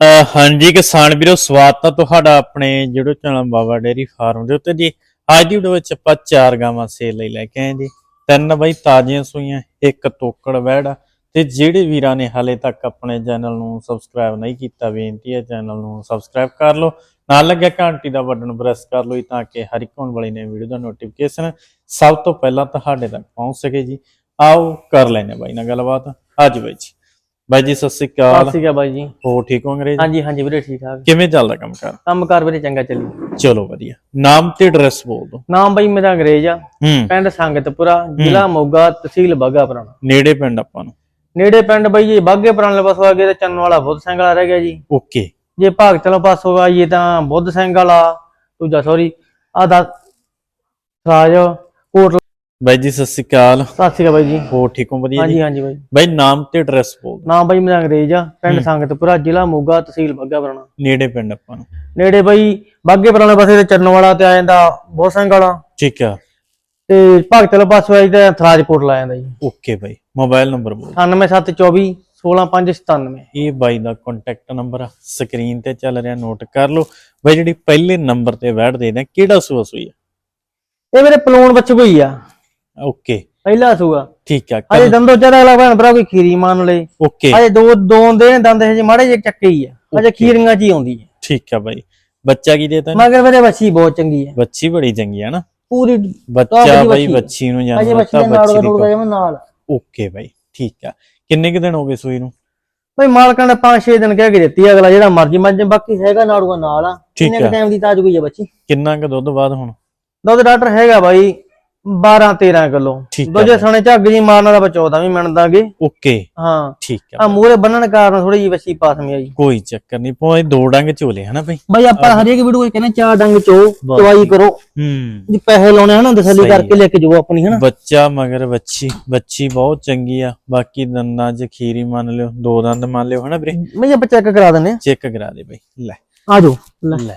ਹਾਂਜੀ ਕਿਸਾਨ ਵੀਰੋ, ਸਵਾਗਤ ਹੈ ਤੁਹਾਡਾ ਆਪਣੇ ਜਿਹੜੇ ਚੈਨਲ ਬਾਬਾ ਡੇਰੀ ਫਾਰਮ ਦੇ ਉੱਤੇ ਜੀ। ਅੱਜ ਦੀ ਵੀਡੀਓ ਵਿੱਚ ਆਪਾਂ ਚਾਰ ਗਾਵਾਂ ਸੇਲ ਲਈ ਲੈ ਕੇ ਆਏ ਜੀ। ਤਿੰਨ ਬਈ ਤਾਜ਼ੀਆਂ ਸੂਈਆਂ, ਇੱਕ ਤੋਕੜ ਵੈੜ ਆ। ਤੇ ਜਿਹੜੇ ਵੀਰਾਂ ਨੇ ਹਾਲੇ ਤੱਕ ਆਪਣੇ ਚੈਨਲ ਨੂੰ ਸਬਸਕ੍ਰਾਈਬ ਨਹੀਂ ਕੀਤਾ, ਬੇਨਤੀ ਹੈ ਚੈਨਲ ਨੂੰ ਸਬਸਕ੍ਰਾਈਬ ਕਰ ਲਓ। ਨਾਲ ਲੱਗਿਆ ਘੰਟੀ ਦਾ ਬਟਨ ਪ੍ਰੈਸ ਕਰ ਲਓ ਜੀ, ਤਾਂ ਕਿ ਹਰ ਇੱਕ ਆਉਣ ਵਾਲੀ ਨਵੀਂ ਵੀਡੀਓ ਦਾ ਨੋਟੀਫਿਕੇਸ਼ਨ ਸਭ ਤੋਂ ਪਹਿਲਾਂ ਤੁਹਾਡੇ ਤੱਕ ਪਹੁੰਚ ਸਕੇ ਜੀ। ਆਓ ਕਰ ਲੈਨੇ ਬਾਈ ਨਾਲ ਗੱਲਬਾਤ। ਅੱਜ ਬਾਈ ਜੀ। ਬਾਈ ਜੀ ਸਤਿ ਸ੍ਰੀ ਸਤਿ ਅਕਾਲ ਸ਼੍ਰੀ ਅਕਾਲ ਬਾਈ ਜੀ। ਹੋ ਠੀਕ ਹੋ ਅੰਗਰੇਜ਼? ਹਾਂਜੀ ਹਾਂਜੀ ਵੀਰੇ ਠੀਕ ਠਾਕ। ਕਿਵੇਂ ਚੱਲਦਾ ਕੰਮ ਕਰ? ਕੰਮ ਕਾਰ ਵੀਰੇ ਚੰਗਾ ਚੱਲੀ। ਚਲੋ ਵਧੀਆ। ਨਾਮ ਤੇ ਐਡਰੈਸ ਬੋਲ ਦੋ ਨਾਮ ਬਾਈ ਮੇਰਾ ਅੰਗਰੇਜ਼ ਆ। ਪਿੰਡ ਸੰਗਤਪੁਰਾ ਜ਼ਿਲ੍ਹਾ ਮੋਗਾ ਤਹਿਸੀਲ ਬਾਗਾ ਪੁਰਾਣਾ। ਨੇੜੇ ਪਿੰਡ ਆਪਾਂ ਨੂੰ। ਨੇੜੇ ਪਿੰਡ ਬਾਈ ਜੀ ਬਾਗੇ ਪੁਰਾਣੇ ਪਾਸੋਂ ਗਏ ਤੇ ਚੰਨ ਵਾਲਾ ਬੁੱਧ ਸਿੰਘ ਵਾਲਾ ਰਹਿ ਗਿਆ ਜੀ। ਓਕੇ। ਜੇ ਭਾਗ ਚਲੋ ਪਾਸੋਂ ਆਈਏ ਤਾਂ ਬੁੱਧ ਸਿੰਘ ਵਾਲਾ। ਦੂਜਾ ਸੌਰੀ ਆ ਦਾ ਰਾਜ ਕੋਟ ਬਾਈ ਜੀ ਸਤਿ ਸ੍ਰੀ ਅਕਾਲ। ਸਤਿ ਸ਼੍ਰੀ ਅਕਾਲ ਬਾਈ ਜੀ। ਹੋ ਠੀਕ ਹੋ ਵਧੀਆ ਹਾਂਜੀ ਜੀ? ਹਾਂਜੀ ਬਾਈ। ਬਾਈ ਨਾਮ ਤੇ ਐਡਰੈਸ ਬੋਲ। ਨਾਮ ਬਾਈ ਮੇਰਾ ਅੰਗਰੇਜ਼ ਆ ਪਿੰਡ ਸੰਗਤਪੁਰਾ ਜ਼ਿਲ੍ਹਾ ਮੋਗਾ ਤਹਿਸੀਲ ਬਾਗਾ ਪੁਰਾਣਾ। ਨੇੜੇ ਪਿੰਡ ਆਪਾਂ ਨੂੰ। ਨੇੜੇ ਬਾਈ ਬਾਗੇ ਪੁਰਾਣੇ ਪਾਸੇ ਤੇ ਚੰਨ ਵਾਲਾ ਤੇ ਆ ਜਾਂਦਾ ਬੁੱਧ ਸਿੰਘ ਵਾਲਾ। ਠੀਕ ਆ। ਤੇ ਭਾਗ ਚਲੋ ਪਾਸੋਂ ਆਈ ਤੇ ਥਰਾਜਕੋਟ ਲਾ ਜਾਂਦਾ ਜੀ। ਓਕੇ ਬਾਈ ਮੋਬਾਈਲ ਨੰਬਰ ਬੋਲ 9724 16597 ਇਹ ਬਾਈ ਦਾ ਕੰਟੈਕਟ ਨੰਬਰ ਆ ਸਕਰੀਨ ਤੇ ਚੱਲ ਰਿਹਾ ਨੋਟ ਕਰ ਲਓ। ਬਾਈ ਜਿਹੜੀ ਪਹਿਲੇ ਨੰਬਰ ਤੇ ਵੈਟ ਦੇ ਦੇ ਕਿਹੜਾ ਸੂਆ ਸੂਈ ਆ? ਇਹ ਮੇਰੇ ਪਲੂਣ ਬੱਚ ਕੋਈ ਆ। ਓਕੇ ਪਹਿਲਾ ਸੂਆ। ਠੀਕ ਆ ਅਜੇ ਦੰਦੋ ਚੜਾ ਲਾ ਭੈਣ ਭਰਾ ਕੋਈ ਖੀਰੀ ਮੰਨ ਲੈ ਓਕੇ ਅਜੇ ਦੋ ਦੋ ਦੇ ਦੰਦ ਹਜੇ ਮਾੜੇ ਜਿਹੇ ਚੱਕੇ ਹੀ ਆ। ਅਜੇ ਖੀਰੀਆਂ ਚ ਹੀ ਆਉਂਦੀ ਹੈ ਠੀਕ ਆ ਬਾਈ। ਬੱਚਾ ਕੀ ਦੇਤਾ ਮਗਰ ਮੇਰੇ ਬੱਚੀ ਬਹੁਤ ਚੰਗੀ ਹੈ ਬੱਚੀ ਬੜੀ ਚੰਗੀ ਆ ਨਾ। ਪੂਰੀ ਬੱਚਾ ਬਾਈ ਬੱਚੀ। ਨੂੰ ਜਾਣਦਾ ਬੱਚੀ ਤਾਂ ਬੱਚੀ ਦੀ ਨਾਲ। ਓਕੇ ਬਾਈ ਠੀਕ ਆ। ਕਿੰਨੇ ਕੁ ਦਿਨ ਹੋ ਗਏ ਸੂਈ ਨੂੰ? ਬਈ ਮਾਲਕਾਂ ਨੇ 5-6 ਦਿਨ ਕਹਿ ਕੇ ਦਿੱਤੀ ਅਗਲਾ ਜਿਹੜਾ ਮਰਜ਼ੀ ਮੱਝ ਬਾਕੀ ਹੈਗਾ ਨਾੜੂਆ ਨਾਲ ਆ। ਕਿੰਨੇ। ਟਾਈਮ ਦੀ ਤਾਜ ਕੋਈ ਹੈ ਬੱਚੀ? ਕਿੰਨਾ ਕੁ ਦੁੱਧ ਬਾਅਦ ਹੁਣ? ਦੁੱਧ ਡਾਕਟਰ ਹੈਗਾ ਬਾਈ 12-13 ਕਿਲੋ। ਠੀਕ ਦੂਜੇ। ਸਣੇ ਝੱਗ ਜੀ ਮਾਰਨਾ ਦਾ 14 ਵੀ ਮੰਨਦਾਗੇ ਓਕੇ। ਹਾਂ। ਠੀਕ ਆ ਆ ਮੂਹਰੇ ਬੰਨਣ ਕਾਰਨ ਥੋੜੀ ਜਿਹੀ ਬੱਚੀ ਪਾਸਮੀ ਆਈ ਕੋਈ ਚੱਕਰ ਨਹੀਂ ਪੋਏ ਦੋ ਡੰਗ ਝੋਲੇ ਹਨਾ ਬਈ? ਬਈ ਆਪਾਂ ਹਰੇਕ ਵੀਡੀਓ ਵਿੱਚ ਕਹਿੰਦੇ ਚਾਰ ਡੰਗ ਚੋ। ਚਵਾਈ ਕਰੋ। ਹੂੰ। ਜੀ ਪੈਸੇ ਲਾਉਣੇ ਹਨਾ ਤਸੱਲੀ ਸਹੀ ਕਰਕੇ ਲੈ ਕੇ ਜਾਓ ਆਪਣੀ ਹਨਾ। ਬੱਚਾ ਮਗਰ ਬੱਚੀ ਬੱਚੀ ਬਹੁਤ ਚੰਗੀ ਆ। ਬਾਕੀ ਦੰਦਾਂ 'ਚ ਖੀਰੀ ਮੰਨ ਲਿਓ ਦੋ ਦੰਦ ਮੰਨ ਲਿਓ ਹਨਾ ਵੀਰੇ? ਮੈਂ ਆਪਾਂ ਚੈੱਕ ਕਰਾ ਦਿੰਨੇ ਆ। ਚੈੱਕ ਕਰਾ ਦੇ ਬਈ। ਲੈ। ਆ ਜਾਓ। ਲੈ। ਲੈ।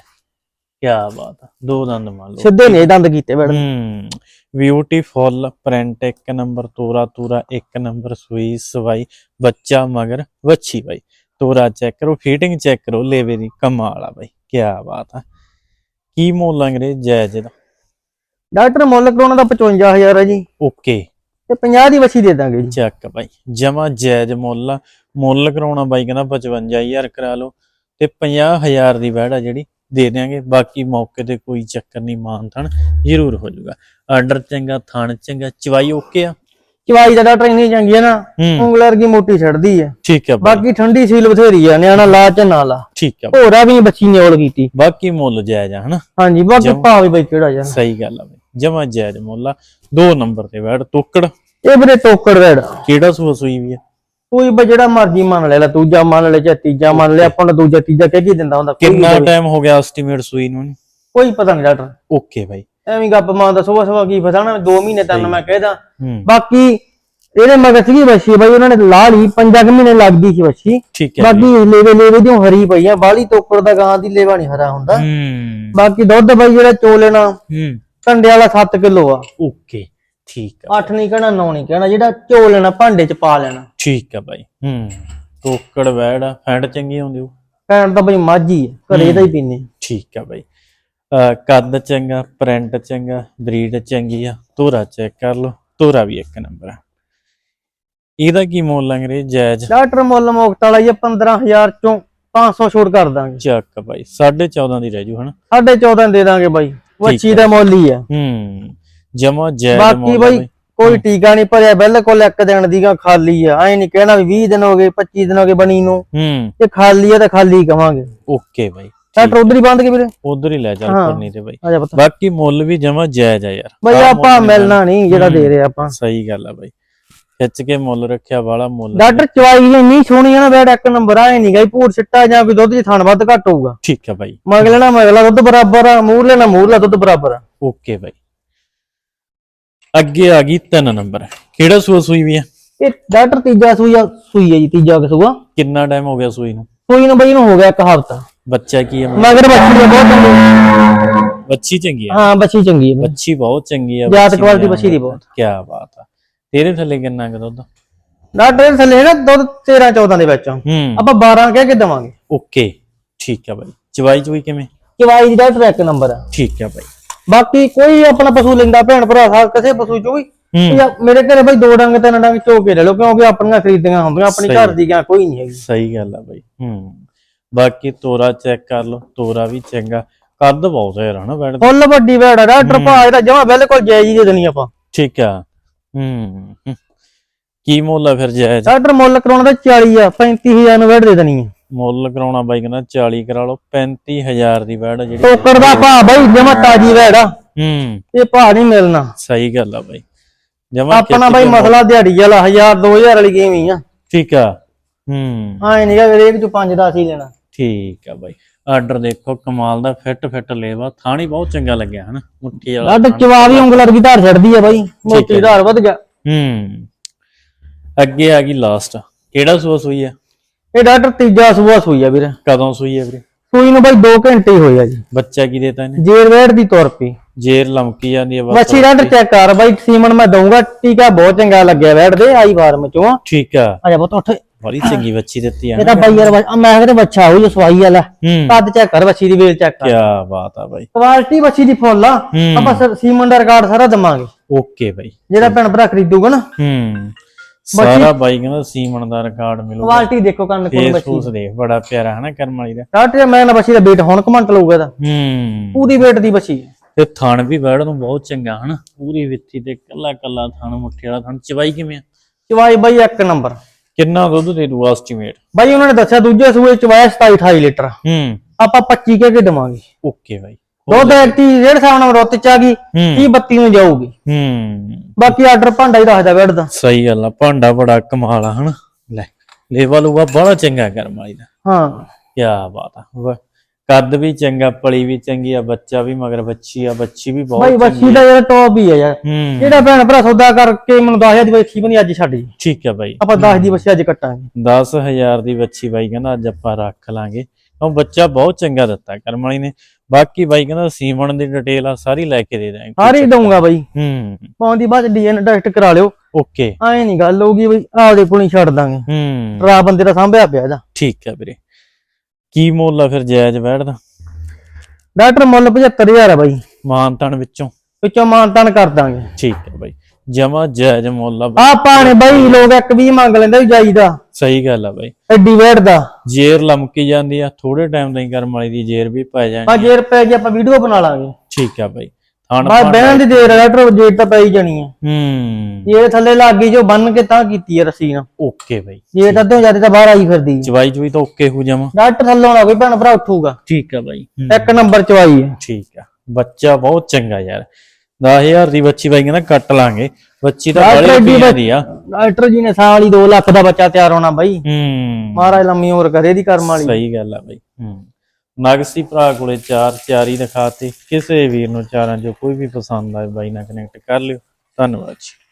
ਕੀ ਬਾਤ ਆ ਦੋ ਦੰਦ ਮੰਨ ਲਓ। ਸਿੱਧੇ ਨੇ ਦੰਦ ਕੀਤੇ ਬੈੜ ਹੂੰ ਬਿਊਟੀਫੁਲ ਪ੍ਰਿੰਟ ਇੱਕ ਨੰਬਰ ਤੋਰਾ ਤੋਰਾ ਇੱਕ ਨੰਬਰ ਸੂਈ ਸਵਾਈ ਬੱਚਾ ਮਗਰ ਵੱਛੀ ਬਾਈ। ਤੋਰਾ ਚੈੱਕ ਕਰੋ ਫਿਟਿੰਗ ਚੈੱਕ ਕਰੋ ਲੇਵੇ ਦੀ ਕਮਾਲ ਆ ਬਾਈ ਕੀ ਬਾਤ ਆ। ਕੀ ਮੁੱਲ ਲਾਂਗੇ ਜਾਇਜ਼ ਦਾ ਡਾਕਟਰ ਮੁੱਲ ਕਰਾਉਣਾ ਦਾ 55000 ਹੈ ਜੀ। ਓਕੇ। ਤੇ 50 ਦੀ ਵਸੀ ਦੇ ਦਾਂਗੇ ਜੀ। ਚੱਕ ਬਾਈ ਜਮਾ ਜਾਇਜ਼ ਮੁੱਲ। ਮੁੱਲ ਕਰਾਉਣਾ ਬਾਈ ਕਹਿੰਦਾ 55000 ਕਰਾ ਲਓ ਤੇ 50000 ਦੀ ਵੈੜ ਆ ਜਿਹੜੀ। ਦੇ ਦਿਆਂਗੇ। ਬਾਕੀ ਮੌਕੇ ਤੇ ਕੋਈ ਚੱਕਰ ਨਹੀਂ ਮਾਨਥਣ ਜ਼ਰੂਰ ਹੋ ਜਾਊਗਾ। ਆਰਡਰ ਚੰਗਾ ਥਣ ਚੰਗਾ ਚਵਾਈ ਓਕੇ ਆ? ਚਵਾਈ ਦਾ ਡਾਕਟਰ ਇੰਨੀ ਚੰਗੀ ਹੈ ਨਾ ਹੂੰ। ਉਂਗਲਰ ਕੀ ਮੋਟੀ ਛੱਡਦੀ ਹੈ ਠੀਕ ਆ ਬਾਈ। ਬਾਕੀ ਠੰਡੀ ਸੀਲ ਬਥੇਰੀ ਆ ਨਿਆਣਾ ਲਾ ਚ ਨਾ ਲਾ। ਠੀਕ ਆ ਹੋਰਾ ਵੀ ਨੀ ਬੱਚੀ ਨਿਓਲ ਕੀਤੀ। ਬਾਕੀ ਮੁੱਲ ਜਾਇਜ਼ ਆ ਹਨਾ? ਹਾਂਜੀ ਬਾਕੀ ਜਮਾਂ। ਭਾਅ ਵੀ ਬਈ ਕਿਹੜਾ ਯਾਰ ਸਹੀ ਗੱਲ ਆ ਜਮਾ ਜਾਇਜ਼ ਮੁੱਲ ਆ। ਦੋ ਨੰਬਰ ਤੇ ਵੈੜ ਤੋਕੜ। ਇਹ ਵੀਰੇ ਟੋਕੜ ਵੇੜ ਕਿਹੜਾ ਸੂਆ ਸੂਈ ਵੀ ਆ? ਕੋਈ ਬਈ ਜਿਹੜਾ ਮਰਜ਼ੀ ਮੰਨ ਲੈ ਲੈ ਦੂਜਾ ਮੰਨ ਲੈ ਜਾਂ ਤੀਜਾ ਮੰਨ ਲੈ ਆਪਾਂ ਨੂੰ ਦੂਜਾ ਤੀਜਾ ਕਹਿ ਕੀ ਦਿੰਦਾ ਹੁੰਦਾ? ਕੋਈ ਕਿੰਨਾ ਟਾਈਮ ਹੋ ਗਿਆ ਐਸਟੀਮੇਟ ਸੂਈ ਨੂੰ? ਕੋਈ ਪਤਾ ਨਹੀਂ ਡਾਕਟਰ। ਓਕੇ ਬਾਈ। ਐਵੇਂ ਗੱਪ ਮਾਰਦਾ ਸੁਬਾ ਸੁਬਾ ਕੀ ਫਸਾਣਾ 2 ਮਹੀਨੇ ਤੱਕ ਮੈਂ ਕਹਿਦਾ ਹੂੰ। ਬਾਕੀ ਇਹਦੇ ਮਗਰ ਸੀਗੀ ਬੱਚੀ ਬਾਈ ਉਹਨਾਂ ਨੇ ਲਾ ਲਈ ਪੰਜਾਂ ਕੁ ਮਹੀਨੇ ਲੱਗਦੀ ਸੀ ਬੱਚੀ ਠੀਕ ਹੈ ਜੀ। ਬਾਕੀ ਲੇਵੇ ਲੇਵੇ ਦੀ ਹਰੀ ਪਈ ਆ ਬਾਲੀ ਤੋਕੜ ਦਾ ਗਾਂ ਦੀ ਲੇਵਾ ਨਹੀਂ ਹਰਾ ਹੁੰਦਾ। ਹੂੰ। ਬਾਕੀ ਦੁੱਧ ਬਾਈ ਜਿਹੜਾ ਚੋ ਲੈਣਾ ਹੂੰ। ਕੰਡੇ ਵਾਲਾ 7 ਕਿਲੋ ਆ। ਓਕੇ ਠੀਕ ਆ 8 ਨਹੀਂ ਕਹਿਣਾ 9 ਨਹੀਂ ਕਹਿਣਾ ਜਿਹੜਾ ਚੋ ਲੈਣਾ ਭਾਂਡੇ ਚ ਪਾ ਲੈਣਾ। ਠੀਕ ਆ ਬਾਈ। ਹੂੰ ਤੋਕੜ ਵੈੜ ਆ ਫੈਂਡ ਚੰਗੀ ਆਉਂਦੀ ਉਹ ਭੈਣ ਤਾਂ ਬਈ ਮਾਝੀ ਆ ਘਰੇ ਦਾ ਹੀ ਪੀਨੇ ਠੀਕ ਆ ਬਾਈ। ਕੱਦ ਚੰਗਾ ਪ੍ਰਿੰਟ ਚੰਗਾ ਬਰੀਡ ਚੰਗੀ ਆ। ਤੋਰਾ ਚੈੱਕ ਕਰ ਲਓ ਤੋਰਾ ਵੀ ਇੱਕ ਨੰਬਰ ਆ। ਇਹਦਾ ਕੀ ਮੁੱਲ ਲੰਗ ਰਹੇ ਜਾਇਜ਼? ਡਾਕਟਰ ਮੁੱਲ ਮੁਕਤ ਵਾਲਾ ਇਹ 15000 ਚੋਂ 500 ਛੋਟ ਕਰ ਦਾਂਗੇ। ਚੱਕ ਬਾਈ 14.5 ਦੀ ਰਹਿ ਜੂ ਹਨਾ? ਸਾਢੇ 14 ਦੇ ਦਾਂਗੇ ਬਾਈ ਵੱਛੀ ਦਾ ਮੁੱਲ ਹੀ ਆ। ਹੂੰ ਜਮਾ ਜਾਇਜ਼ ਬਾਕੀ ਬਾਈ ਕੋਈ ਟੀਕਾ ਨਹੀਂ ਭਰਿਆ ਬਿਲਕੁਲ ਇੱਕ ਦਿਨ ਦੀ ਗਾ ਖਾਲੀ ਆ। ਐ ਨਹੀਂ ਕਹਿਣਾ ਵੀ 20 ਦਿਨ ਹੋ ਗਏ 25 ਦਿਨ ਹੋ ਗਏ ਬਣੀ ਨੂੰ। ਹੂੰ। ਜੇ ਖਾਲੀ ਆ ਤਾਂ ਖਾਲੀ ਕਵਾਂਗੇ। ਓਕੇ ਬਾਈ ਡਾਕਟਰ ਉਧਰ ਹੀ ਬੰਦ ਕੇ ਵੀਰੇ? ਉਧਰ ਹੀ ਲੈ ਚੱਲ। ਕਰਨੀ ਤੇ ਬਾਈ। ਜਾ ਬਾਕੀ ਮੁੱਲ ਵੀ ਜਮਾ ਜਾਇਜ਼ ਆ ਯਾਰ। ਬਈ ਆਪਾਂ ਮਿਲਣਾ ਨਹੀਂ ਜਿਹੜਾ ਦੇ ਰਹੇ ਆਪਾਂ। ਸਹੀ ਗੱਲ ਆ ਬਾਈ। ਖਿੱਚ ਕੇ ਮੁੱਲ ਰੱਖਿਆ ਵਾਲਾ ਮੁੱਲ ਡਾਕਟਰ ਚਵਾਈ ਇੰਨੀ ਸੋਹਣੀ ਆ ਨਾ ਬੈਡ ਇੱਕ ਨੰਬਰ ਆ ਨਹੀਂ ਗਈ ਭੂਰ ਸਿੱਟਾ ਜਾਂ ਕੋਈ ਦੁੱਧ ਦੀ ਥਣ ਵੱਧ ਘੱਟ ਹੋਊਗਾ। ਠੀਕ ਆ ਬਾਈ। ਮਗਲੇ ਨਾ ਮਗਲਾ ਦੁੱਧ ਬਰਾਬਰ ਆ ਮੂਰਲੇ ਨਾ ਮੂਰਲਾ ਦੁੱਧ ਬਰਾਬਰ ਆ। ਓਕੇ ਬਾਈ। ਅੱਗੇ ਆ ਗਈ ਤਿੰਨ ਨੰਬਰ। ਕਿਹੜਾ ਸੂਆ ਸੂਈ ਵੀ ਆ? ਇਹ ਡਾਕਟਰ ਤੀਜਾ ਸੂਈ ਆ ਸੂਈ ਆ ਜੀ ਤੀਜਾ ਸੂਆ। ਕਿੰਨਾ ਟਾਈਮ ਹੋ ਗਿਆ ਸੂਈ ਨੂੰ? ਸੂਈ ਨੂੰ ਬਈ ਨੂੰ ਹੋ ਗਿਆ ਇੱਕ ਹਫ਼ਤਾ। ਬੱਚਾ ਕੀ ਆ ਮਗਰ ਬੱਚੀ ਬਹੁਤ ਚੰਗੀ ਬੱਚੀ ਚੰਗੀ ਆ? ਹਾਂ ਬੱਚੀ ਚੰਗੀ ਹੈ ਬੱਚੀ ਬਹੁਤ ਚੰਗੀ ਆ ਜਾਤ ਜਾਨ ਬੱਚੀ ਦੀ ਬਹੁਤ। ਕੀ ਬਾਤ ਆ। ਤੇਰੇ ਥੱਲੇ ਕਿੰਨਾ ਕੁ ਦੁੱਧ? ਡਾਕਟਰ ਥੱਲੇ ਨਾ ਦੁੱਧ 13 14 ਦੇ ਵਿੱਚ ਹੂੰ। ਆਪਾਂ 12 ਕਹਿ ਕੇ ਦਵਾਂਗੇ। ਓਕੇ ਠੀਕ ਆ ਬਾਈ। ਚਵਾਈ ਚੁਈ ਕਿਵੇਂ? ਚਵਾਈ ਦੀ ਡਾਕਟਰ ਇੱਕ ਨੰਬਰ ਆ। ਠੀਕ ਆ ਬਾਈ। ਬਾਕੀ ਕੋਈ ਆਪਣਾ ਪਸ਼ੂ ਲੈਂਦਾ ਭੈਣ ਭਰਾ ਸਾ ਕਿਸੇ ਪਸ਼ੂ ਚੋਂ ਵੀ। ਹੂੰ। ਜਾਂ ਮੇਰੇ ਘਰੇ ਬਈ ਦੋ ਡੰਗ ਤਿੰਨ ਡੰਗ ਚੋ ਕੇ ਲੈ ਲਓ ਕਿਉਂਕਿ ਆਪਣੀਆਂ ਖਰੀਦੀਆਂ ਹੁੰਦੀਆਂ ਆਪਣੀ ਸਹੀ। ਘਰ ਦੀ ਗਾਂ ਕੋਈ ਨਹੀਂ ਹੈਗੀ। ਸਹੀ ਗੱਲ ਆ ਬਾਈ ਹੂੰ। ਬਾਕੀ ਤੋਰਾ ਚੈੱਕ ਕਰ ਲਓ ਤੋਰਾ ਵੀ ਚੰਗਾ। ਕੱਦ ਬਹੁਤ ਹੈ ਹਨਾ ਬੈਠ ਫੁੱਲ ਵੱਡੀ ਭੈੜ ਆ ਡਾਕਟਰ ਭਾ ਇਹਦਾ ਜਮਾ ਬਿਲਕੁਲ ਜਾਇਜ਼ ਹੀ ਦੇ ਦੇਣੀ ਆਪਾਂ। ਠੀਕ ਆ ਹੂੰ। ਹੂੰ। ਕੀ ਮੁੱਲ ਆ ਫਿਰ ਜਾਇਜ਼? ਡਾਕਟਰ ਮੁੱਲ ਕਰਾਉਣਾ ਤਾਂ 40 ਆ 35000 ਨੂੰ ਵੜ ਦੇ ਦੇਣੀ ਆ। ਮੁੱਲ ਕਰਾਉਣਾ ਬਾਈ ਕਹਿੰਦਾ 40 ਕਰਾ ਲਓ 35000 ਦੀ ਬੈੜ ਜਿਹੜੀ ਟੋਕਰ ਦਾ ਭਾ ਬਈ ਜਮਾ ਤਾਜੀ ਭੈੜ ਆ। ਹੂੰ। ਇਹ ਭਾ ਨਹੀਂ ਮਿਲਣਾ। ਸਹੀ ਗੱਲ ਆ ਬਾਈ। ਜਮਾ ਆਪਣਾ ਬਈ ਮਸਲਾ ਦਿਹਾੜੀ ਵਾਲਾ 1000 2000 ਵਾਲੀ ਗੇਮ ਹੀ ਆ। ਠੀਕ ਆ। ਹੂੰ। ਹਾਂ ਨਹੀਂਗਾ ਹਰੇਕ ਚ 5 10 ਹੀ ਲੈਣਾ। ਠੀਕ ਆ ਬਾਈ। ਆਰਡਰ ਦੇਖੋ ਕਮਾਲ ਦਾ ਫਿੱਟ ਫਿੱਟ ਲੇਵਾ। ਥਾਣੀ ਬਹੁਤ ਚੰਗਾ ਲੱਗਿਆ ਹਨਾ? ਮੁੱਠੀ ਵਾਲਾ ਲੱਡ ਚਵਾ ਵੀ ਉਂਗਲ ਦੀ ਧਾਰ ਛੱਡਦੀ ਆ ਬਾਈ। ਮੋਟੀ ਧਾਰ ਵੱਧ ਗਿਆ। ਹੂੰ। ਅੱਗੇ ਆ ਗਈ ਲਾਸਟ ਕਿਹੜਾ ਸੂਆ ਸੂਈ ਆ? ਇਹ ਡਾਕਟਰ ਤੀਜਾ ਸੂਆ ਸੂਈ ਆ ਵੀਰ। ਕਦੋਂ ਸੂਈ ਆ ਵੀਰੇ? ਸੂਈ ਨੂੰ ਬਾਈ 2 ਘੰਟੇ ਹੀ ਹੋਏ ਆ ਜੀ। ਬੱਚਾ ਕੀ ਦੇਤਾ ਇਹਨੇ? ਜੇਰ ਵੇੜ ਦੀ ਤੁਰ ਪਈ। ਜੇਰ ਲਮਕੀ ਜਾਂਦੀ ਆ ਬਸ ਵੱਛੀ ਡਾਕਟਰ ਚੈੱਕ ਕਰ ਬਾਈ ਸੀਮਨ ਮੈਂ ਦਊਂਗਾ ਟੀਕਾ ਬਹੁਤ ਚੰਗਾ ਲੱਗਿਆ ਬੈਠ ਦੇ ਆਈ ਫਾਰਮ ਚੋਂ ਠੀਕ ਆ। ਆ ਜਾ ਪੁੱਤ ਉੱਠ। ਬੜੀ ਚੰਗੀ ਬੱਚੀ ਦਿੱਤੀ ਆ ਇਹ ਤਾਂ ਬਾਈ ਯਾਰ ਮੈਂ ਕਹਿੰਦਾ ਬੱਚਾ ਹੋਈ ਜੋ ਸਵਾਈ ਵਾਲਾ ਕੱਦ ਚੈੱਕ ਕਰ ਵੱਛੀ ਦੀ ਵੇਲ ਚੈੱਕ ਕਰ। ਕੀ ਬਾਤ ਆ ਬਾਈ। ਕੁਆਲਿਟੀ ਵੱਛੀ ਦੀ ਫੁੱਲ ਆ। ਆਪਾਂ ਸੀਮਨ ਦਾ ਰਿਕਾਰਡ ਸਾਰਾ ਦਵਾਂਗੇ। ਓਕੇ ਬਾਈ। ਜਿਹੜਾ ਭੈਣ ਭਰਾ ਖਰੀਦੂਗਾ ਨਾ। ਹੂੰ। ਸਾਰਾ ਬਾਈ ਕਹਿੰਦਾ ਸੀਮਨ ਦਾ ਰਿਕਾਰਡ ਮਿਲੂਗਾ। ਕੁਆਲਿਟੀ ਦੇਖੋ ਕੰਨ ਕੋਲ ਬੱਚੀ। ਫੂਸ ਦੇਖ ਬੜਾ ਪਿਆਰਾ ਹਨਾ ਕਰਮ ਵਾਲੀ ਦਾ। ਡਾਕਟਰ ਮੈਂ ਨਾ ਬੱਚੀ ਦਾ weight ਹੁਣ ਕਮੰਟ ਲਊਗਾ ਇਹਦਾ। ਹੂੰ। ਪੂਰੀ weight ਦੀ ਬੱਚੀ। ਹੈ। ਤੇ ਥਣ ਵੀ ਬੈੜ ਨੂੰ ਬਹੁਤ ਚੰਗਾ ਹਨਾ? ਪੂਰੀ ਵਿੱਥੀ ਤੇ ਕੱਲਾ ਕੱਲਾ ਥਣ ਮੁੱਠੀ ਵਾਲਾ ਥਣ। ਚਵਾਈ ਕਿਵੇਂ ਆ? ਚਵਾਈ ਬਾਈ ਇੱਕ ਨੰਬਰ। ਕਿੰਨਾ ਦੁੱਧ ਦੇ ਦੂ ਐਸਟੀਮੇਟ ਬਾਈ ਉਹਨਾਂ ਨੇ ਦੱਸਿਆ ਦੂਜੇ ਸੂਏ ਚਵਾਇਆ 27 28 ਲੀਟਰ। ਹੂੰ। ਆਪਾਂ 25 ਕਹਿ ਕੇ ਦਵਾਂਗੇ। ਓਕੇ ਬਾਈ। ਦੁੱਧ ਐਕਟੀ ਡੇਢ ਹਿਸਾਬ ਨਾਲ ਰੁੱਤ ਚ ਆ ਗਈ 30 32 ਨੂੰ ਜਾਊਗੀ। ਹੂੰ। ਬਾਕੀ ਆਰਡਰ ਭਾਂਡਾ ਹੀ ਦੱਸਦਾ ਬੈਠ ਦਾ। ਸਹੀ ਗੱਲ ਆ ਭਾਂਡਾ ਬੜਾ ਕਮਾਲ ਆ ਹਨਾ? ਲੈ ਲੇਵਾ ਲੂਵਾ ਬੜਾ ਚੰਗਾ ਕਰਮ ਵਾਲੀ ਦਾ। ਹਾਂ। ਕੀ ਬਾਤ ਆ। ਕੱਦ ਵੀ ਚੰਗਾ ਪਲੀ ਵੀ ਚੰਗੀ ਆ ਬੱਚਾ ਵੀ ਮਗਰ ਬੱਚੀ ਆ ਬੱਚੀ ਵੀ ਬਹੁਤ ਬਾਈ ਬੱਚੀ ਦਾ ਯਾਰ ਟੌਪ ਹੀ ਆ ਯਾਰ। ਜਿਹੜਾ ਭੈਣ ਭਰਾ ਸੌਦਾ ਕਰਕੇ ਮੈਨੂੰ 10000 ਦੀ ਬੱਚੀ ਬਣੀ ਅੱਜ ਛੱਡ ਜੀ। ਠੀਕ ਆ ਬਾਈ। ਆਪਾਂ 10 ਦੀ ਬੱਚੀ ਅੱਜ ਕੱਟਾਂਗੇ। 10000 ਦੀ ਬੱਚੀ ਬਾਈ ਕਹਿੰਦਾ ਅੱਜ ਆਪਾਂ ਰੱਖ ਲਾਂਗੇ। ਉਹ ਬੱਚਾ ਬਹੁਤ ਚੰਗਾ ਦਿੱਤਾ ਕਰਮ ਵਾਲੀ ਨੇ। ਬਾਕੀ ਬਾਈ ਕਹਿੰਦਾ ਸੀਮਣ ਦੀ ਡਿਟੇਲ ਆ ਸਾਰੀ ਲੈ ਕੇ ਦੇ ਦਾਂਗੇ ਸਾਰੀ ਦਊਂਗਾ ਬਾਈ। ਹੂੰ। ਪਾਉਣ ਦੀ ਬਾਅਦ ਡੀਐਨ ਡਾਇਰੈਕਟ ਕਰਾ ਲਿਓ। ਓਕੇ। ਐ ਨਹੀਂ ਗੱਲ ਹੋਊਗੀ ਬਈ ਆਪਦੇ ਕੋਲ ਹੀ ਛੱਡ ਦਾਂਗੇ। ਹੂੰ। ਰਾ ਬੰਦੇ ਦਾ ਸਾਂਭਿਆ ਪਿਆ ਇਹਦਾ। ਠੀਕ ਆ ਵੀਰੇ। ਕੀ ਮੁੱਲ ਆ ਫਿਰ ਜਾਇਜ਼ ਬੈਠਦਾ ਡਾਕਟਰ ਮੁੱਲ 75000 ਆ ਬਾਈ। ਮਾਨਤਨ ਵਿੱਚੋਂ। ਵਿੱਚੋਂ ਮਾਨਤਾਨ ਕਰ ਦਾਂਗੇ। ਠੀਕ ਆ ਬਾਈ। ਜਮਾ ਜਾਇਜ਼ ਮੁੱਲ ਆ ਬਾਈ। ਆ ਪਾਣੇ ਬਾਈ ਲੋਕ ਇੱਕ ਵੀ ਮੰਗ ਲੈਂਦੇ ਵੀ ਜਾਈਦਾ ਸਹੀ ਗੱਲ ਆ ਬਾਈ। ਐਡੀ ਵੇੜ ਦਾ। ਜੇਰ ਲਮਕੀ ਜਾਂਦੀ ਆ ਥੋੜੇ ਟਾਈਮ ਤਾਈਂ ਕਰਮ ਵਾਲੀ ਦੀ ਜੇਰ ਵੀ ਪੈ ਜਾਣੀ ਆ। ਜੇ ਰੁਪਏ ਦੀ ਆਪਾਂ ਵੀਡੀਓ ਬਣਾ ਲਾਂਗੇ। ਠੀਕ ਆ ਬਾਈ। ਥਣ ਬਹਿਣ ਦੀ ਦੇਰ ਆ ਡਾਕਟਰ ਜੇਟ ਤਾਂ ਪਈ ਜਾਣੀ ਹੈ ਹੂੰ। ਜੇ ਥੱਲੇ ਲੱਗ ਗਈ ਜੋ ਬੰਨ ਕੇ ਤਾਂ ਕੀਤੀ ਹੈ ਰੱਸੀ ਨਾਲ। ਓਕੇ ਬਾਈ ਜੇ ਤਾਂ ਅੱਧੋਂ ਜ਼ਿਆਦਾ ਤਾਂ ਬਾਹਰ ਆਈ ਫਿਰਦੀ ਹੈ। ਚਵਾਈ ਚੁਈ ਤਾਂ ਓਕੇ ਹੋ ਜਾਵਾਂ। ਡਾਕਟਰ ਥੱਲੋਂ ਨਾ ਕੋਈ ਭੈਣ ਭਰਾ ਉੱਠੂਗਾ। ਠੀਕ ਆ ਬਾਈ। ਇੱਕ ਨੰਬਰ ਚਵਾਈ ਹੈ ਠੀਕ ਆ। ਬੱਚਾ ਬਹੁਤ ਚੰਗਾ ਯਾਰ। 10000 ਦੀ ਬੱਚੀ ਬਾਈ ਕਹਿੰਦਾ ਕੱਟ ਲਾਂਗੇ। ਬੱਚੀ ਤਾਂ ਬੜੀ ਰੁਪਈਆਂ ਦੀ ਆ। ਡਾਕਟਰ ਜੀ ਨੇ ਸਾਲ ਹੀ 2 ਲੱਖ ਦਾ ਬੱਚਾ ਤਿਆਰ ਹੋਣਾ ਬਾਈ। ਹੂੰ। ਮਹਾਰਾਜ ਲੰਮੀ ਉਮਰ ਕਰੇ ਦੀ ਕਰਮ ਵਾਲੀ। ਸਹੀ ਗੱਲ ਆ ਬਾਈ। ਹੂੰ। ਨਗਸੀ ਭਰਾ ਕੋਲੇ ਚਾਰ ਚਾਰੀ ਦਿਖਾਤੇ ਕਿਸੇ ਵੀਰ ਨੂੰ ਚਾਰਾਂ ਚੋਂ ਕੋਈ ਵੀ ਪਸੰਦ ਆਏ ਬਾਈ ਨਾਲ ਕਨੈਕਟ ਕਰ ਲਿਓ। ਧੰਨਵਾਦ ਜੀ।